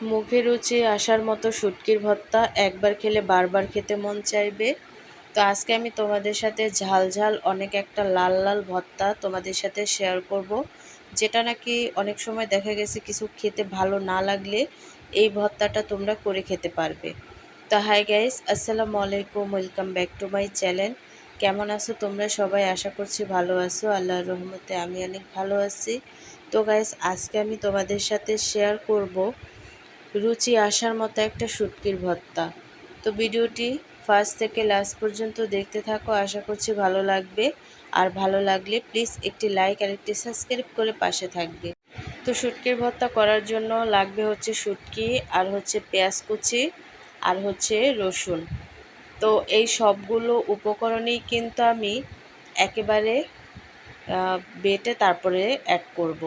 মুখে রুচি আসার মতো শুটকির ভর্তা একবার খেলে বারবার খেতে মন চাইবে। তো আজকে আমি তোমাদের সাথে ঝাল ঝাল অনেক একটা লাল লাল ভর্তা তোমাদের সাথে শেয়ার করব, যেটা নাকি অনেক সময় দেখা গেছে কিছু খেতে ভালো না লাগলে এই ভর্তাটা তোমরা করে খেতে পারবে। তো হাই গাইস আসসালামু আলাইকুম welcome back to my channel কেমন আছো তোমরা সবাই? আশা করছি ভালো আছো। আল্লাহর রহমতে আমি অনেক ভালো আছি। তো গাইস আজকে আমি তোমাদের সাথে শেয়ার করব রুচি আসার মতো একটা শুটকির ভর্তা তো ভিডিওটি ফার্স্ট থেকে লাস্ট পর্যন্ত দেখতে থাকো, আশা করছি ভালো লাগবে। আর ভালো লাগলে প্লিজ একটি লাইক আর একটি সাবস্ক্রাইব করে পাশে থাকবে। তো শুটকির ভর্তা করার জন্য লাগবে হচ্ছে শুটকি, আর হচ্ছে পেঁয়াজ কুচি, আর হচ্ছে রসুন। তো এই সবগুলো উপকরণেই কিন্তু আমি একেবারে বেটে তারপরে অ্যাড করব।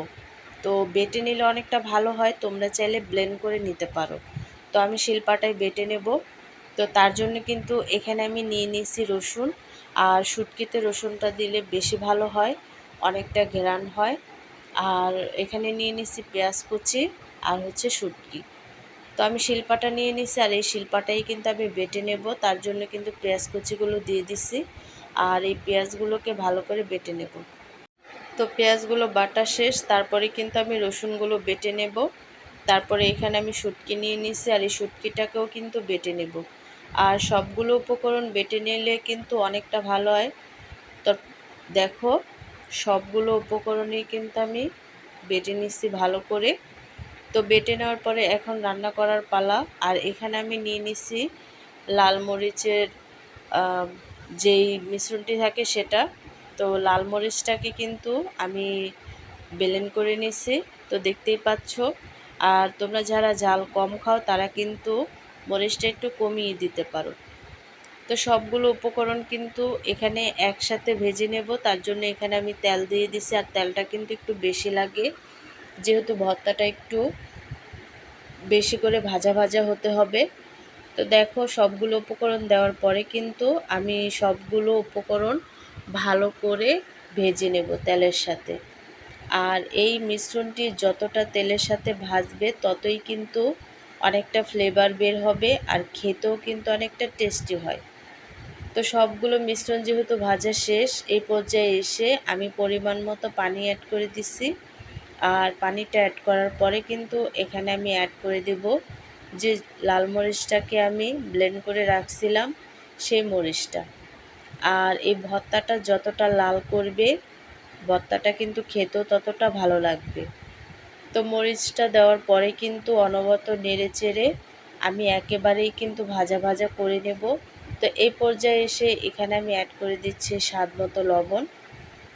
তো বেটে নিলে অনেকটা ভালো হয়, তোমরা চাইলে ব্লেন্ড করে নিতে পারো। তো আমি শিলপাটায় বেটে নেব। তো তার জন্য কিন্তু এখানে আমি নিয়ে নিয়েছি রসুন, আর শুটকিতে রসুনটা দিলে বেশি ভালো হয়, অনেকটা ঘেরান হয়। আর এখানে নিয়ে নিয়েছি পেঁয়াজ কুচি আর হচ্ছে শুটকি। তো আমি শিলপাটা নিয়ে নিছি আর এই শিলপাটাই কিন্তু আমি বেটে নেব। তার জন্য কিন্তু পেঁয়াজ কুচিগুলো দিয়ে দিছি, আর এই পেঁয়াজগুলোকে ভালো করে বেটে নেব। তো পেঁয়াজগুলো বাটা শেষ, তারপরে কিন্তু আমি রসুনগুলো বেটে নেব। তারপরে এখানে আমি শুটকি নিয়ে নিছি আর এই শুটকিটাকেও কিন্তু বেটে নেব। আর সবগুলো উপকরণ বেটে নিলে কিন্তু অনেকটা ভালো হয়। তো দেখো, সবগুলো উপকরণই কিন্তু আমি বেটে নিচ্ছি ভালো করে। তো বেটে নেওয়ার পরে এখন রান্না করার পালা। আর এখানে আমি নিয়ে নিছি লাল মরিচের যেই মিশ্রণটি থাকে সেটা। তো লাল মরিচটাকে কিন্তু আমি বেলেন করে নিছি তো দেখতেই পাচ্ছ। আর তোমরা যারা ঝাল কম খাও, তারা কিন্তু মরিচটা একটু কমিয়ে দিতে পারো। তো সবগুলো উপকরণ কিন্তু এখানে একসাথে ভেজে নেব। তার জন্য এখানে আমি তেল দিয়ে দিছি, আর তেলটা কিন্তু একটু বেশি লাগে। যেহেতু ভর্তাটা একটু বেশি করে ভাজা ভাজা হতে হবে। তো দেখো, সবগুলো উপকরণ দেওয়ার পরে কিন্তু আমি সবগুলো উপকরণ ভালো করে ভেজে নেব তেলের সাথে। আর এই মিশ্রণটি যতটা তেলের সাথে ভাজবে, ততই কিন্তু অনেকটা ফ্লেভার বের হবে আর খেতেও কিন্তু অনেকটা টেস্টি হয়। তো সবগুলো মিশ্রণ যেহেতু ভাজা শেষ, এই পর্যায়ে এসে আমি পরিমাণ মতো পানি অ্যাড করে দিছি। আর পানিটা অ্যাড করার পরে কিন্তু এখানে আমি অ্যাড করে দেব যে লাল মরিচটাকে আমি ব্লেন্ড করে রাখছিলাম, সেই মরিচটা। আর এই ভর্তাটা যতটা লাল করবে, ভর্তাটা কিন্তু খেতেও ততটা ভালো লাগবে। তো মরিচটা দেওয়ার পরে কিন্তু অনবত নেড়ে চেড়ে আমি একেবারেই কিন্তু ভাজা ভাজা করে নেব। তো এই পর্যায়ে এসে এখানে আমি অ্যাড করে দিচ্ছি স্বাদ মতো লবণ।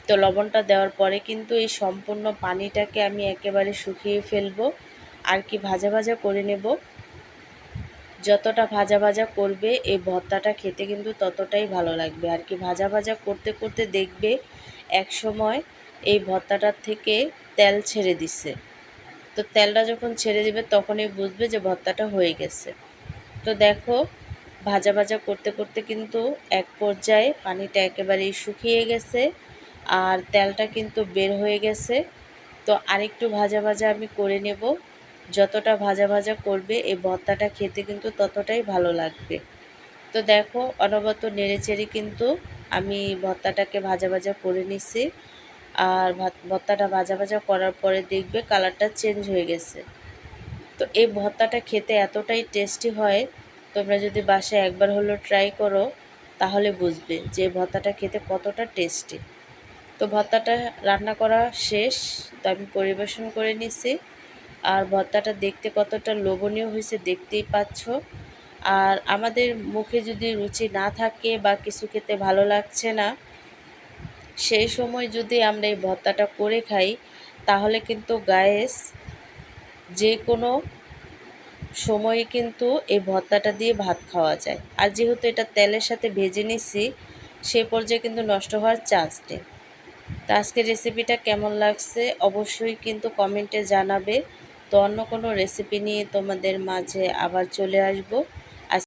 তো লবণটা দেওয়ার পরে কিন্তু এই সম্পূর্ণ পানিটাকে আমি একেবারে শুকিয়ে ফেলব। আর কি ভাজা ভাজা করে নেব যতটা ভাজা ভাজা করবে এই ভর্তাটা খেতে কিন্তু ততটাই ভালো লাগবে। আর কি ভাজা ভাজা করতে করতে দেখবে এক সময় এই ভর্তাটার থেকে তেল ছেড়ে দিছে। তো তেলটা যখন ছেড়ে দিবে, তখনই বুঝবে যে ভর্তাটা হয়ে গেছে। তো দেখো, ভাজা ভাজা করতে করতে কিন্তু এক পর্যায়ে পানিটা একেবারেই শুকিয়ে গেছে আর তেলটা কিন্তু বের হয়ে গেছে। তো আরেকটু ভাজা ভাজা আমি করে নেব। যতটা ভাজা ভাজা করবে, এই ভর্তাটা খেতে কিন্তু ততটাই ভালো লাগবে। তো দেখো অনবত নেড়েচেড়ে কিন্তু আমি ভর্তাটাকে ভাজা ভাজা করে নিছি। আর ভর্তাটা ভাজা ভাজা করার পরে দেখবে কালারটা চেঞ্জ হয়ে গেছে। তো এই ভর্তাটা খেতে এতটাই টেস্টি হয়, তোমরা যদি বাসায় একবার হলো ট্রাই করো, তাহলে বুঝবে যে ভর্তাটা খেতে কতটা টেস্টি। তো ভর্তাটা রান্না করা শেষ, তো আমি পরিবেশন করে নিছি। আর ভর্তাটা দেখতে কতটা লোভনীয় হয়েছে দেখতেই পাচ্ছ। আর আমাদের মুখে যদি রুচি না থাকে বা কিছু খেতে ভালো লাগছে না, সেই সময় যদি আমরা এই ভর্তাটা করে খাই, তাহলে কিন্তু গায়েস যে কোনো সময়ে কিন্তু এই ভর্তাটা দিয়ে ভাত খাওয়া যায়। আর যেহেতু এটা তেলের সাথে ভেজে নিছি, সে পর্যায়ে কিন্তু নষ্ট হওয়ার চান্স নেই। তো আজকের রেসিপিটা কেমন লাগছে অবশ্যই কিন্তু কমেন্টে জানাবে। তো অন্য কোনো রেসিপি নিয়ে তোমাদের মাঝে আবার চলে আসব।